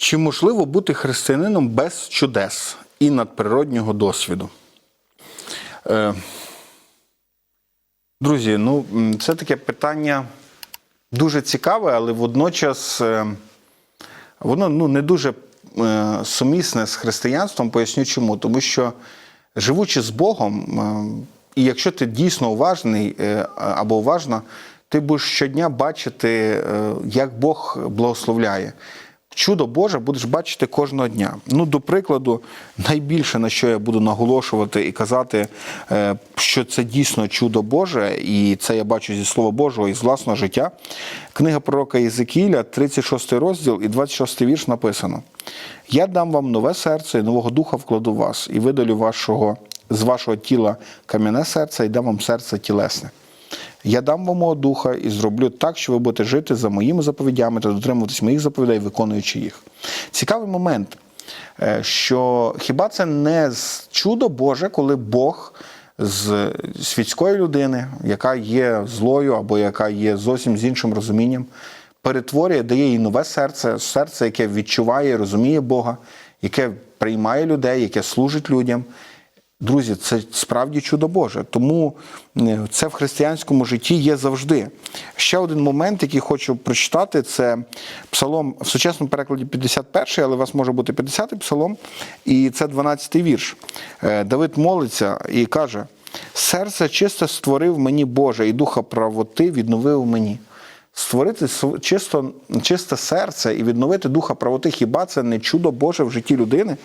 Чи можливо бути християнином без чудес і надприроднього досвіду? Е, друзі, ну це таке питання дуже цікаве, але водночас е, воно ну, не дуже е, сумісне з християнством. Поясню чому. Тому що живучи з Богом, е, і якщо ти дійсно уважний е, або уважна, ти будеш щодня бачити, е, як Бог благословляє. Чудо Боже будеш бачити кожного дня. Ну, до прикладу, найбільше на що я буду наголошувати і казати, е, що це дійсно чудо Боже, і це я бачу зі Слова Божого і з власного життя. Книга пророка Єзекіля, 36 розділ і 26 вірш написано: Я дам вам нове серце і нового духа вкладу в вас, і видалю вашого, з вашого тіла кам'яне серце, і дам вам серце тілесне. Я дам вам мого духа і зроблю так, що ви будете жити за моїми заповідями та дотримуватись моїх заповідей, виконуючи їх. Цікавий момент, е, що хіба це не чудо Боже, коли Бог з світської людини, яка є злою або яка є зовсім з іншим розумінням, перетворює, дає їй нове серце, серце, яке відчуває, розуміє Бога, яке приймає людей, яке служить людям. Друзі, це справді чудо Боже. Тому е, це в християнському житті є завжди. Ще один момент, який хочу прочитати, це псалом в сучасному перекладі 51, але у вас може бути 50-й псалом, і це 12-й вірш. Е, Давид молиться і каже: серце чисте створив мені Боже, і духа правоти відновив мені. Створити чисто, чисте серце і відновити духа правоти, хіба це не чудо Боже в житті людини?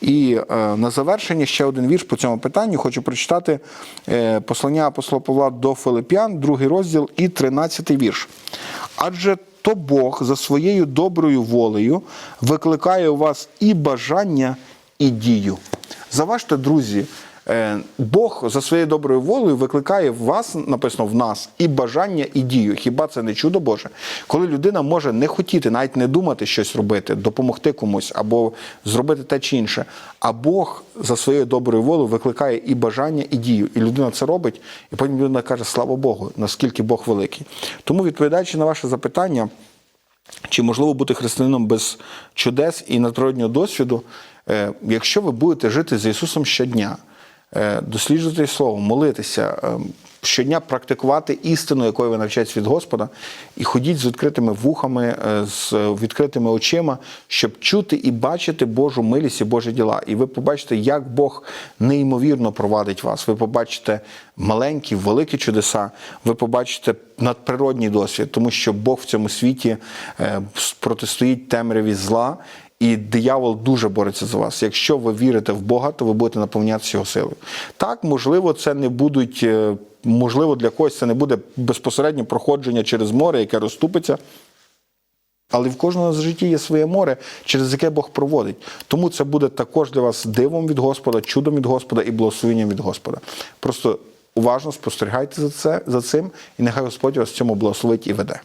І е, на завершення ще один вірш по цьому питанню хочу прочитати е, послання апостола Павла до Филип'ян, другий розділ і 13 вірш. Адже то Бог за своєю доброю волею викликає у вас і бажання, і дію. Заважте, друзі, Е, Бог за своєю доброю волею викликає в вас, написано в нас, і бажання, і дію. Хіба це не чудо Боже? Коли людина може не хотіти, навіть не думати щось робити, допомогти комусь або зробити те чи інше. А Бог за своєю доброю волею викликає і бажання, і дію. І людина це робить, і потім людина каже: Слава Богу, наскільки Бог великий. Тому, відповідаючи на ваше запитання, чи можливо бути християнином без чудес і надприроднього досвіду, якщо ви будете жити з Ісусом щодня, е, досліджувати Слово, молитися, е, щодня практикувати істину, якою ви навчаєтесь від Господа, і ходіть з відкритими вухами, е, з відкритими очима, щоб чути і бачити Божу милість і Божі діла. І ви побачите, як Бог неймовірно провадить вас. Ви побачите маленькі, великі чудеса, ви побачите надприродній досвід, тому що Бог в цьому світі е, протистоїть темряві зла. І диявол дуже бореться за вас. Якщо ви вірите в Бога, то ви будете наповнятися його силою. Так, можливо, це не будуть, е, можливо, для когось це не буде безпосередньо проходження через море, яке розступиться. Але в кожного з житті є своє море, через яке Бог проводить. Тому це буде також для вас дивом від Господа, чудом від Господа і благословенням від Господа. Просто уважно спостерігайте за це за цим, і нехай Господь вас в цьому благословить і веде.